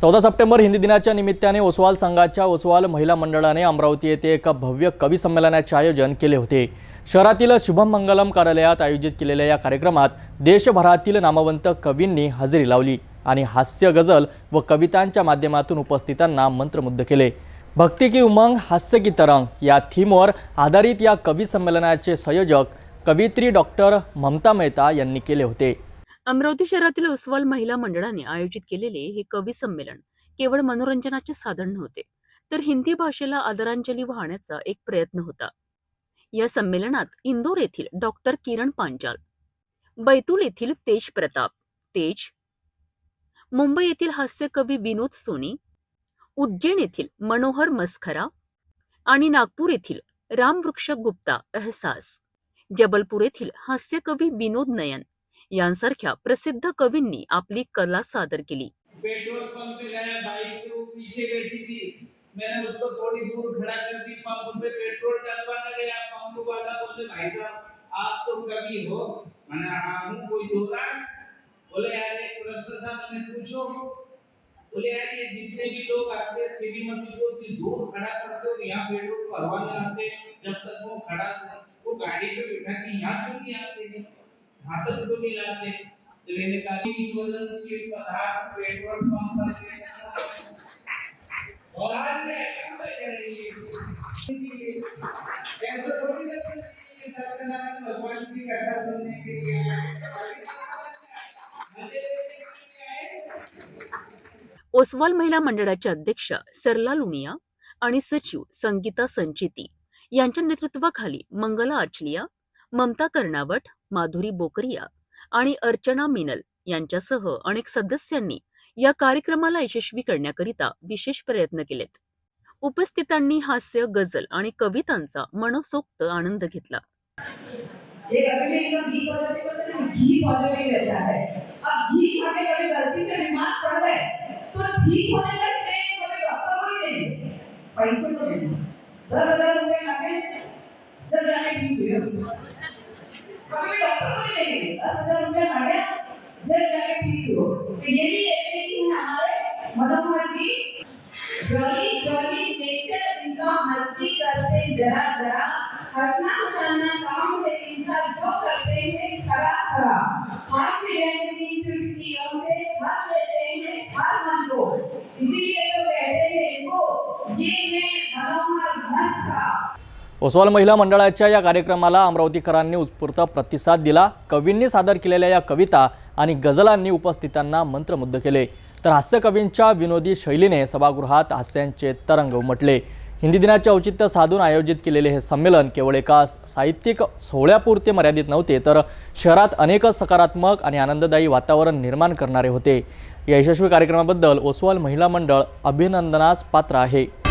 चौदा सप्टेंबर हिंदी दिनाच्या निमित्ताने ओसवाल संघाच्या ओसवाल महिला मंडळाने अमरावती येथे एका भव्य कवी संमेलनाचे आयोजन केले होते. शहरातील शुभम मंगलम कार्यालयात आयोजित केलेल्या या कार्यक्रमात देशभरातील नामवंत कवींनी हजेरी लावली आणि हास्य गझल व कवितांच्या माध्यमातून उपस्थितांना मंत्रमुग्ध केले. भक्ती की उमंग हास्य की तरंग या थीमवर आधारित या कवी संमेलनाचे संयोजक कवित्री डॉक्टर ममता मेहता यांनी केले होते. अमरावती शहरातील उस्वाल महिला मंडळाने आयोजित केलेले हे कवी संमेलन केवळ मनोरंजनाचे साधन नव्हते तर हिंदी भाषेला आदरांजली वाहण्याचा एक प्रयत्न होता. या संमेलनात इंदोर येथील डॉक्टर किरण पांचाल बैतूल येथील तेज प्रताप तेज मुंबई येथील हास्यकवी विनोद सोनी उज्जैन येथील मनोहर मस्खरा आणि नागपूर येथील रामवृक्ष गुप्ता एहसास जबलपूर येथील हास्यकवी विनोद नयन यांसारख्या प्रसिद्ध कवींनी आपली कला सादर केली. पेट्रोल पंप पे गया बाइक पे पीछे बैठी थी। मैंने उसको थोड़ी दूर खड़ा कर दी पंप पे पेट्रोल डलवाने गया। पंप वाला बोले भाई साहब आप तो कवि हो। मैंने हाँ हूँ कोई होगा बोले यार एक प्रश्न था मैंने पूछो। बोले यार ये जितने भी लोग आते हैं श्रीमती को इतनी दूर खड़ा करते हो यहाँ पेट्रोल भरवाने आते हैं, जब तक वो खड़ा वो गाड़ी पे बैठा के यहाँ क्यों नहीं आते यहाँ कोणी लागले नहीं लाते तो मैंने ज्वलनशील पदार्थ पेट्रोल पंप पर से और आज मैं काम करेंगे ऐसा थोड़ी लगता है कि सत्यनारायण भगवान की कथा सुनने के लिए म्हणजे ओसवाल महिला मंडळाच्या अध्यक्ष सरला लुनिया आणि सचिव संगीता संचिती यांच्या नेतृत्वाखाली मंगला आचलिया ममता कर्णावट माधुरी बोकरिया आणि अर्चना मिनल यांच्यासह अनेक सदस्यांनी या कार्यक्रमाला यशस्वी करण्याकरिता विशेष प्रयत्न केलेत. उपस्थितांनी हास्य गझल आणि कवितांचा मनसोक्त आनंद घेतला. पैसे अंदर जाने की भीड़ कभी डॉक्टर को नहीं देंगे दस हज़ार रुपया मांगे जेल जाके ठीक हो तो ये भी एक लेकिन हमारे मधुमर की जॉली जॉली नेचर जिनका मस्ती करते जरा जरा हंसना खुशाना काम है इनका जो करते हैं खरा खरा हाथ से रहने की चुटकी से भर लेते हैं हर मन को इसीलिए ओसवाल महिला मंडळाच्या या कार्यक्रमाला अमरावतीकरांनी उत्स्फूर्त प्रतिसाद दिला. कवींनी सादर केलेल्या या कविता आणि गझलांनी उपस्थितांना मंत्रमुग्ध केले. तर हास्यकवींच्या विनोदी शैलीने सभागृहात हास्यांचे तरंग उमटले. हिंदी दिनाचे औचित्य साधून आयोजित केलेले हे संमेलन केवळ एका साहित्यिक सोहळ्यापुरते मर्यादित नव्हते तर शहरात अनेक सकारात्मक आणि आनंददायी वातावरण निर्माण करणारे होते. या यशस्वी कार्यक्रमाबद्दल ओसवाल महिला मंडळ अभिनंदनास पात्र आहे.